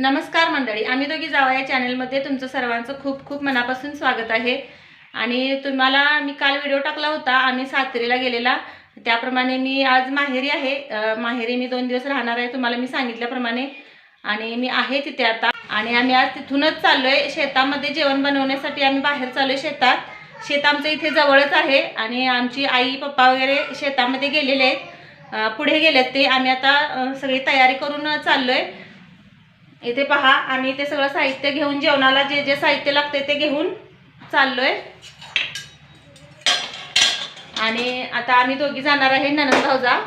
नमस्कार मंडळी आम्ही दोघी जावा या चॅनलमध्ये. तुमचं सर्वांचं खूप खूप मनापासून स्वागत आहे. आणि तुम्हाला मी काल व्हिडिओ टाकला होता आम्ही सातेरीला गेलेला. त्याप्रमाणे मी आज माहेरी आहे. माहेरी मी दोन दिवस राहणार आहे तुम्हाला मी सांगितल्याप्रमाणे. आणि मी आहे तिथे आता. आणि आम्ही आज तिथूनच चाललोय. शेतामध्ये जेवण बनवण्यासाठी आम्ही बाहेर चाललोय शेतात. शेत आमचं इथे जवळच आहे. आणि आमची आई पप्पा वगैरे शेतामध्ये गेलेले आहेत. पुढे गेलेत ते. आम्ही आता सगळी तयारी करून चाललोय. इथे पहा आम्ही ते सगळं साहित्य घेऊन जेवणाला जे जे साहित्य लागते ते घेऊन चाललोय. आणि आता आम्ही दोघी जाणार आहे ननंद भाऊजा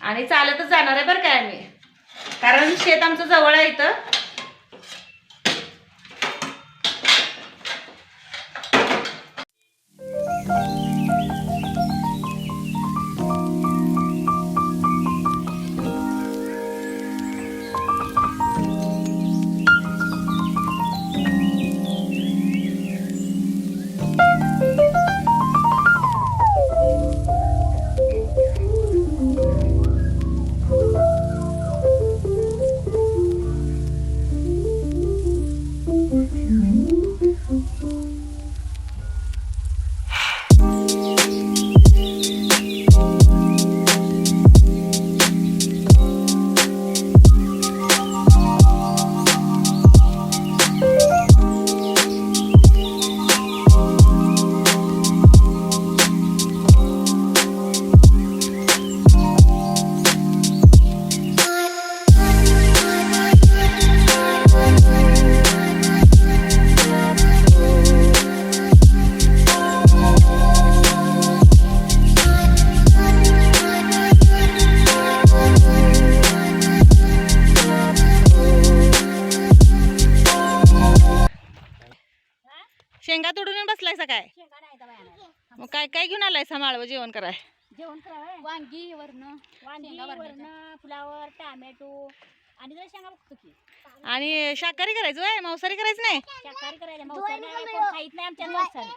आणि चालतच जाणार आहे बरं काय आम्ही. कारण शेत आमचं जवळ आहे इथं. बसलायसा काय. मग काय काय घेऊन आलायसा माळव जेवण कराय? जेवण करावं वांगी वरण वांगी फ्लावर टॅमॅटो आणि जरा शेंगा बघतो की. आणि शाकाहारी करायचं वय? मांसाहारी करायचं नाही? शाकाहारी करायला मांसाहारी नाही कोण खाईत नाही आमच्या मांसाहारी.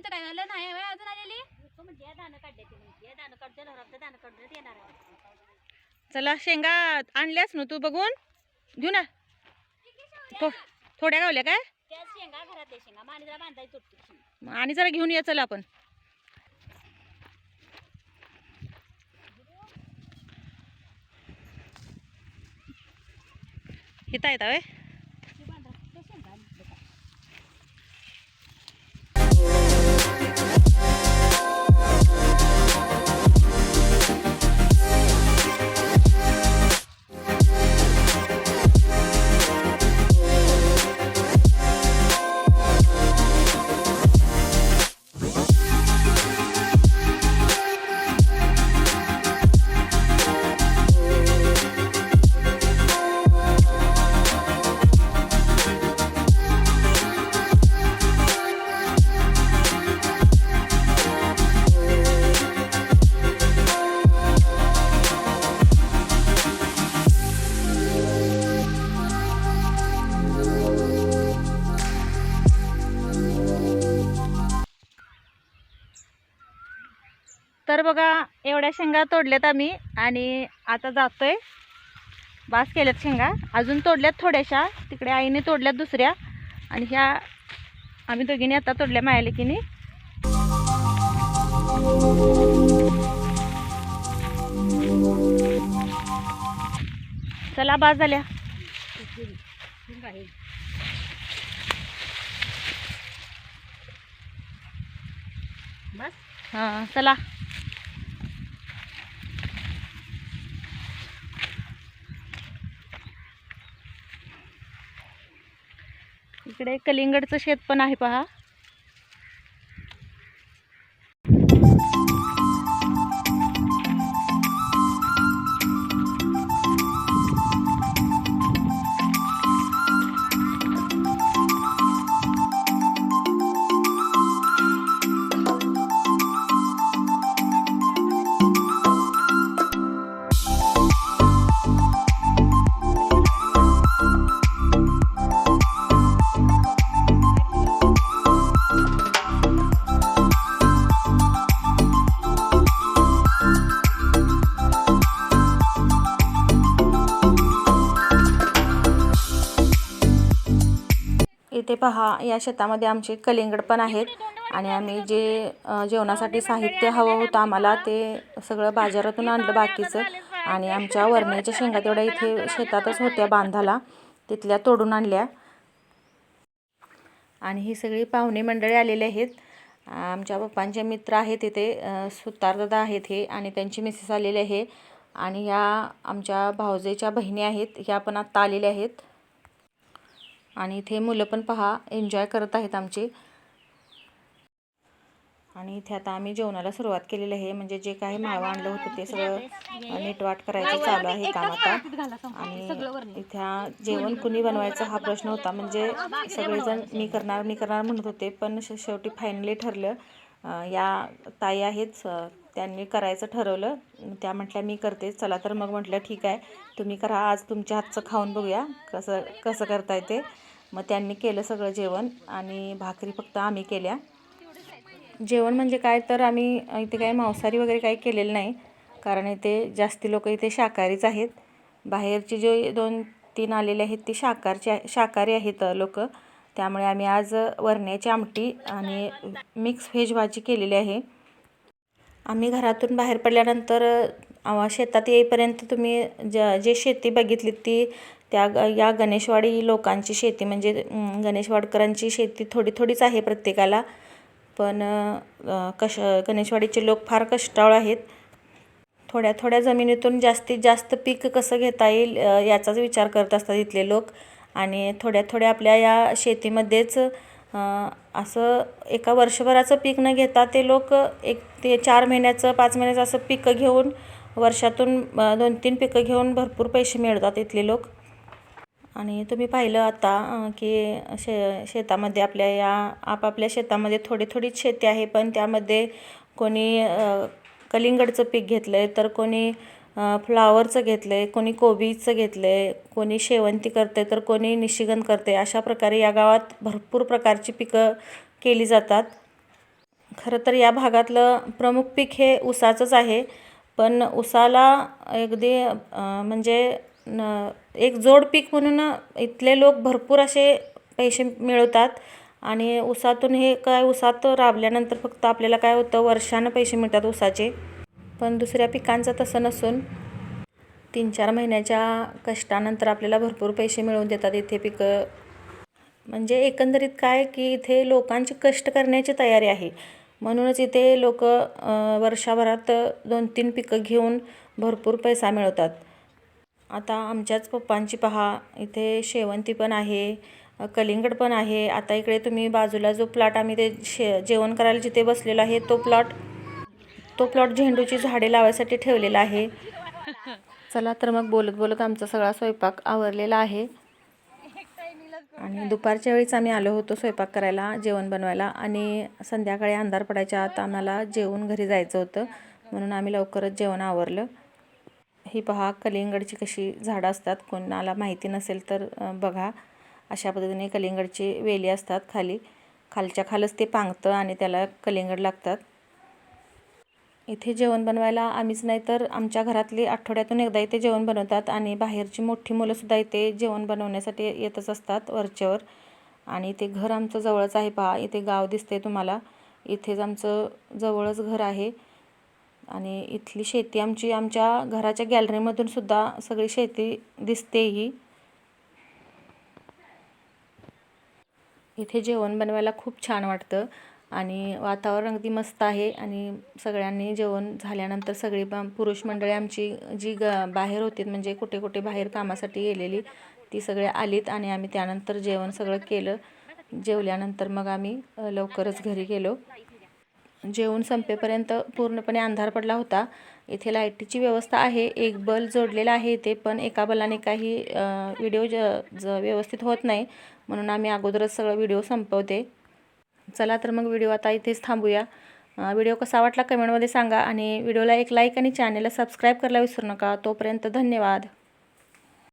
काय झालं? नाही होय अजून आलेली? तो म्हणते या दाणं काढले ते म्हणते या दाणं काढते नवरात्र दाणं काढण्यात येणार आहे. चला शेंगा आणल्यास ना तू बघून? घेऊ ना. थो थोड्या गावल्या काय? त्या शेंगा घरातल्या शेंगा माने जरा बांधायची तुटतो मग आणि जरा घेऊन ये चला आपण. हिता येता वय तर बघा एवढ्या शेंगा तोडल्यात आम्ही आणि आता जातोय. बास केल्यात शेंगा. अजून तोडल्यात थोड्याशा. तिकडे आईने तोडल्यात दुसऱ्या. आणि ह्या आम्ही दोघींनी आता तोडल्या मायालेकीने. चला बास झाल्या. बस? हां चला. इकडे कलिंगडचं शेत पण आहे पहा. इथे पहा या शेतामध्ये आमचे कलिंगड पण आहेत आणि आम्ही जे जेवणासाठी साहित्य हवं होतं आम्हाला ते सगळं बाजारातून आणलं बाकीचं. आणि आमच्या वरण्याच्या शेंगा तेवढ्या इथे शेतातच होत्या बांधाला तिथल्या तोडून आणल्या. आणि ही सगळी पाहुणे मंडळी आलेले आहेत. आमच्या पप्पांचे मित्र आहेत इथे सुतारदादा आहेत हे आणि त्यांची मिसेस आलेली आहे. आणि ह्या आमच्या भावजेच्या बहिणी आहेत ह्या पण आत्ता आलेल्या आहेत. आणि इथे मुलं पण पहा एन्जॉय करत आहेत आमची. आणि इथे आता आम्ही जेवणाला सुरुवात केलेली आहे. म्हणजे जे काही माळवं आणलं होतं ते सगळं नीटवाट करायचं चालू आहे काम आता. आणि इथे जेवण कुणी बनवायचं हा प्रश्न होता. म्हणजे सगळेजण मी करणार मी करणार म्हणत होते. पण शेवटी फायनली ठरलं. या ताई आहेत स- त्यांनी करायचं ठरवलं. त्या म्हटल्या मी करते. चला तर मग म्हटलं ठीक आहे. तुम्ही करा. आज तुमच्या हातचं खाऊन बघूया. कसं कसं करताय ते. मग त्यांनी केलं सगळं जेवण आणि भाकरी फक्त आम्ही केल्या. जेवण म्हणजे काय? तर आम्ही इथे काय मांसाहारी वगैरे काही केलेलं नाही. कारण इथे जास्ती लोक इथे शाकाहारीच आहेत. बाहेरचे जे दोन तीन आलेले आहेत ते शाकाहारचे आहे- शाकाहारी आहेत लोक. त्यामुळे आम्ही आज वरण्याची आमटी आणि मिक्स व्हेज भाजी केलेली आहे. आम्ही घरातून बाहेर पडल्यानंतर शेतात येईपर्यंत तुम्ही ज जे शेती बघितली ती त्या ग- या गणेशवाडी लोकांची शेती म्हणजे गणेशवाडकरांची शेती थोडी थोडीच आहे प्रत्येकाला. पण कश गणेशवाडीचे लोक फार कष्टाळ आहेत. थोड्या थोड्या जमिनीतून जास्तीत जास्त पीक कसं घेता येईल याचाच विचार करत असतात इथले लोक. आणि थोड्या थोड्या आपल्या या शेतीमध्येच असं एका वर्षभराचं पीक न घेता ते लोक एक ते चार महिन्याचं पाच महिन्याचं असं पिकं घेऊन वर्षातून दोन तीन पिकं घेऊन भरपूर पैसे मिळतात इथले लोक. आणि तुम्ही पाहिलं आता की शे शेतामध्ये आपल्या या आपापल्या शेतामध्ये थोडी थोडीच शेती आहे पण त्यामध्ये कोणी कलिंगडचं पीक घेतलं आहे तर कोणी फ्लावरचं घेतलं आहे कोणी कोबीचं घेतलं आहे कोणी शेवंती करते तर कोणी निशिगंध करते अशा प्रकारे या गावात भरपूर प्रकारची पिकं केली जातात. खरं तर या भागातलं प्रमुख पीक हे ऊसाचंच आहे पण ऊसाला अगदी म्हणजे न एक जोड पीक म्हणून इथले लोक भरपूर असे पैसे मिळवतात. आणि ऊसातून हे काय ऊसात राबल्यानंतर फक्त आपल्याला काय होतं वर्षानं पैसे मिळतात ऊसाचे. पण दुसऱ्या पिकांचं तसं नसून तीन चार महिन्याच्या कष्टानंतर आपल्याला भरपूर पैसे मिळवून देतात इथे पिकं. म्हणजे एकंदरीत काय की इथे लोकांची कष्ट करण्याची तयारी आहे. म्हणूनच इथे लोक वर्षभरात दोन तीन पिकं घेऊन भरपूर पैसा मिळवतात. आता आमच्याच पप्पांची पहा इथे शेवंती पण आहे कलिंगड पण आहे. आता इकडे तुम्ही बाजूला जो प्लॉट आम्ही ते शे जेवण करायला जिथे बसलेलो आहे तो प्लॉट तो प्लॉट झेंडूची झाडे लावायसाठी ठेवलेला आहे. चला तर मग बोलत बोलत आमचा सगळा स्वयंपाक आवरलेला आहे. आणि दुपारच्या वेळीच आम्ही आलो होतो स्वयंपाक करायला जेवण बनवायला. आणि संध्याकाळी अंधार पडायच्या आत आम्हाला जेवून घरी जायचं होतं म्हणून आम्ही लवकरच जेवण आवरलं. ही पहा कलिंगडची कशी झाडं असतात. कोणाला माहिती नसेल तर बघा. अशा पद्धतीने कलिंगडची वेली असतात खाली. खालच्या खालच ते पांगतं आणि त्याला कलिंगड लागतात. इथे जेवण बनवायला आम्हीच नाही तर आमच्या घरातली आठवड्यातून एकदा इथे जेवण बनवतात आणि बाहेरची मोठी मुलंसुद्धा इथे जेवण बनवण्यासाठी येतच असतात वरच्यावर. आणि इथे घर आमचं जवळच आहे पहा. इथे गाव दिसते तुम्हाला. इथेच आमचं जवळच घर आहे. आणि इथली शेती आमची आमच्या घराच्या गॅलरीमधून सुद्धा सगळी शेती दिसते ही. इथे जेवण बनवायला खूप छान वाटतं आणि वातावरण अगदी मस्त आहे आणि सगळ्यांनी जेवण झाल्यानंतर सगळी ब पुरुष मंडळी आमची जी ग बाहेर होती म्हणजे कुठे कुठे बाहेर कामासाठी गेलेली ती सगळे आलीत आणि आम्ही त्यानंतर जेवण सगळं केलं. जेवल्यानंतर मग आम्ही लवकरच घरी गेलो. जेवण संपेपर्यंत पूर्णपणे अंधार पडला होता. इथे लाईटीची व्यवस्था आहे. एक बल्ब जोडलेला आहे इथे पण एका बलाने काही व्हिडिओ ज ज व्यवस्थित होत नाही. म्हणून आम्ही अगोदरच सगळं व्हिडिओ संपवते. चला तर मग व्हिडिओ आता इथेच थांबूया. व्हिडिओ कसा वाटला कमेंटमध्ये सांगा आणि व्हिडिओला एक लाईक आणि चॅनेलला सबस्क्राईब करायला विसरू नका. तोपर्यंत धन्यवाद.